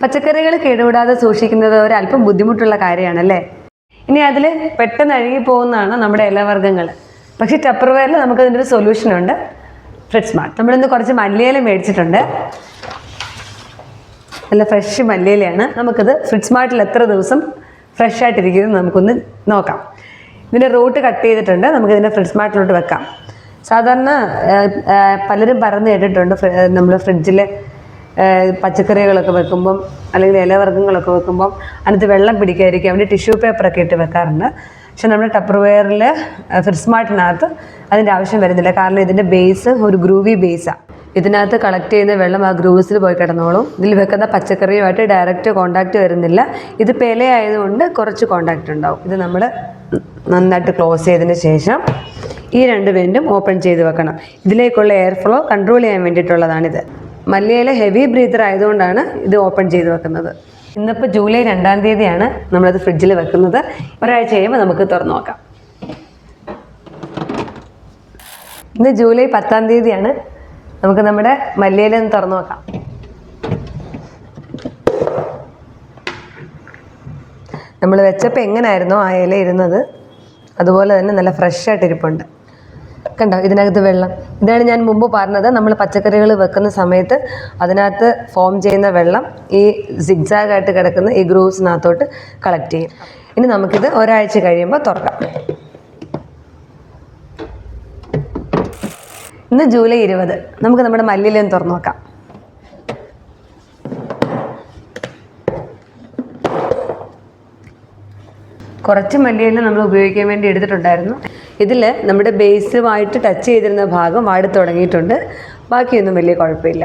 പച്ചക്കറികൾ കേടുകൂടാതെ സൂക്ഷിക്കുന്നത് ഒരല്പം ബുദ്ധിമുട്ടുള്ള കാര്യമാണല്ലേ? ഇനി അതിൽ പെട്ടെന്ന് അഴുകി പോകുന്നതാണ് നമ്മുടെ ഇലവർഗങ്ങൾ. പക്ഷേ ടപ്പർവെയറിൽ നമുക്കതിന്റെ ഒരു സൊല്യൂഷൻ ഉണ്ട്. ഫ്രിഡ്സ് സ്മാർട്ട് നമ്മളിന്ന് കുറച്ച് മല്ലിയില മേടിച്ചിട്ടുണ്ട്. നല്ല ഫ്രഷ് മല്ലിയിലയാണ്. നമുക്കിത് ഫ്രിഡ്സ് സ്മാർട്ടിൽ എത്ര ദിവസം ഫ്രഷ് ആയിട്ടിരിക്കുന്നത് നമുക്കൊന്ന് നോക്കാം. ഇതിന്റെ റൂട്ട് കട്ട് ചെയ്തിട്ടുണ്ട്. നമുക്കിതിന്റെ ഫ്രിഡ്സ് സ്മാർട്ടിലോട്ട് വെക്കാം. സാധാരണ പലരും പറഞ്ഞു കേട്ടിട്ടുണ്ട് നമ്മൾ ഫ്രിഡ്ജിൽ പച്ചക്കറികളൊക്കെ വെക്കുമ്പം അല്ലെങ്കിൽ ഇലവർഗങ്ങളൊക്കെ വെക്കുമ്പം അതിനകത്ത് വെള്ളം പിടിക്കാതിരിക്കും വേണ്ടി ടിഷ്യൂ പേപ്പറൊക്കെ ഇട്ട് വെക്കാറുണ്ട്. പക്ഷെ നമ്മുടെ ടപ്പർവെയറിൽ ഫ്രിഡ് സ്മാർട്ടിനകത്ത് അതിന്റെ ആവശ്യം വരുന്നില്ല. കാരണം ഇതിന്റെ ബേസ് ഒരു ഗ്രൂവി ബേസാണ് ഇതിനകത്ത് കളക്ട് ചെയ്യുന്ന വെള്ളം ആ ഗ്രൂവ്സിൽ പോയി കിടന്നോളും. ഇതിൽ വെക്കുന്ന പച്ചക്കറിയുമായിട്ട് ഡയറക്റ്റ് കോണ്ടാക്റ്റ് വരുന്നില്ല. ഇത് പെല ആയതുകൊണ്ട് കുറച്ച് കോണ്ടാക്റ്റ് ഉണ്ടാവും. ഇത് നമ്മൾ നന്നായിട്ട് ക്ലോസ് ചെയ്തതിന് ശേഷം ഈ രണ്ട് വെന്റും ഓപ്പൺ ചെയ്ത് വെക്കണം. ഇതിലേക്കുള്ള എയർ ഫ്ലോ കൺട്രോൾ ചെയ്യാൻ വേണ്ടിയിട്ടുള്ളതാണിത്. മല്ലിയില ഹെവി ബ്രീതർ ആയതുകൊണ്ടാണ് ഇത് ഓപ്പൺ ചെയ്ത് വെക്കുന്നത്. ഇന്നിപ്പോൾ ജൂലൈ രണ്ടാം തീയതിയാണ് നമ്മളത് ഫ്രിഡ്ജിൽ വെക്കുന്നത്. ഒരാഴ്ച കഴിയുമ്പോൾ നമുക്ക് തുറന്നു നോക്കാം. ഇന്ന് ജൂലൈ പത്താം തീയതിയാണ്. നമുക്ക് നമ്മുടെ മല്ലിയില ഒന്ന് തുറന്നു നോക്കാം. നമ്മൾ വെച്ചപ്പോൾ എങ്ങനെയായിരുന്നോ ആ ഇല ഇരുന്നത്. അതുപോലെ തന്നെ നല്ല ഫ്രഷ് ആയിട്ട് ഇരിപ്പുണ്ട്. കണ്ടോ? ഇതിനകത്ത് വെള്ളം. ഇതാണ് ഞാൻ മുമ്പ് പറഞ്ഞത്. നമ്മൾ പച്ചക്കറികൾ വെക്കുന്ന സമയത്ത് അതിനകത്ത് ഫോം ചെയ്യുന്ന വെള്ളം ഈ സിഗ്സാഗ് ആയിട്ട് കിടക്കുന്ന ഈ ഗ്രൂവ്സിനകത്തോട്ട് കളക്ട് ചെയ്യും. ഇനി നമുക്കിത് ഒരാഴ്ച കഴിയുമ്പോൾ തുറക്കാം. ഇന്ന് ജൂലൈ ഇരുപത്. നമുക്ക് നമ്മുടെ മല്ലിയിലൊന്ന് തുറന്നു നോക്കാം കുറച്ച് മല്ലിയില നമ്മൾ ഉപയോഗിക്കാൻ വേണ്ടി എടുത്തിട്ടുണ്ടായിരുന്നു. ഇതിൽ നമ്മുടെ ബേസുമായിട്ട് ടച്ച് ചെയ്തിരുന്ന ഭാഗം വാടി തുടങ്ങിയിട്ടുണ്ട്. ബാക്കിയൊന്നും വലിയ കുഴപ്പമില്ല.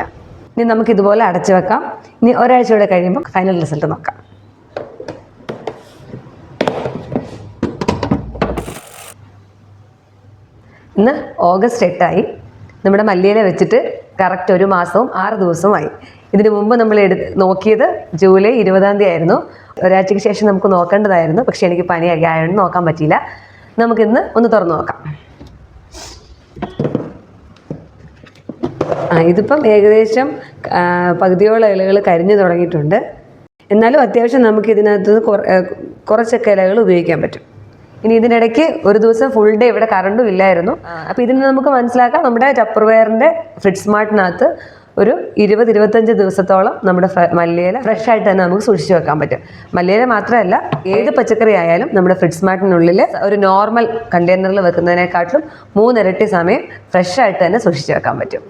ഇനി നമുക്ക് ഇതുപോലെ അടച്ചു വെക്കാം. ഇനി ഒരാഴ്ച കൂടെ കഴിയുമ്പോൾ ഫൈനൽ റിസൾട്ട് നോക്കാം. ഇന്ന് ഓഗസ്റ്റ് എട്ടായി. നമ്മുടെ മല്ലിയില വെച്ചിട്ട് കറക്റ്റ് ഒരു മാസവും ആറ് ദിവസവുമായി. ഇതിനു മുമ്പ് നമ്മൾ എടു നോക്കിയത് ജൂലൈ ഇരുപതാം തീയതി ആയിരുന്നു. ഒരാഴ്ചയ്ക്ക് ശേഷം നമുക്ക് നോക്കേണ്ടതായിരുന്നു. പക്ഷേ എനിക്ക് പനിയൊക്കെ ആയതുകൊണ്ട് നോക്കാൻ പറ്റിയില്ല. നമുക്കിന്ന് ഒന്ന് തുറന്നു നോക്കാം. ആ ഇതിപ്പം ഏകദേശം പകുതിയോളം ഇലകൾ കരിഞ്ഞു തുടങ്ങിയിട്ടുണ്ട്. എന്നാലും അത്യാവശ്യം നമുക്ക് ഇതിനകത്ത് കുറച്ചൊക്കെ ഇലകൾ ഉപയോഗിക്കാൻ പറ്റും. ഇനി ഇതിനിടയ്ക്ക് ഒരു ദിവസം ഫുൾ ഡേ ഇവിടെ കറണ്ടും ഇല്ലായിരുന്നു. അപ്പോൾ ഇതിന് നമുക്ക് മനസ്സിലാക്കാം നമ്മുടെ ടപ്പർവെയറിന്റെ ഫ്രിഡ് സ്മാർട്ടിനകത്ത് ഒരു ഇരുപത് ഇരുപത്തഞ്ച് ദിവസത്തോളം നമ്മുടെ മല്ലിയില ഫ്രഷ് ആയിട്ട് തന്നെ നമുക്ക് സൂക്ഷിച്ച് വെക്കാൻ പറ്റും. മല്ലിയില മാത്രമല്ല ഏത് പച്ചക്കറി ആയാലും നമ്മുടെ ഫ്രിഡ് സ്മാർട്ടിനുള്ളിൽ ഒരു നോർമൽ കണ്ടെയ്നറിൽ വെക്കുന്നതിനെക്കാട്ടിലും മൂന്നിരട്ടി സമയം ഫ്രഷ് ആയിട്ട് തന്നെ സൂക്ഷിച്ച് വെക്കാൻ പറ്റും.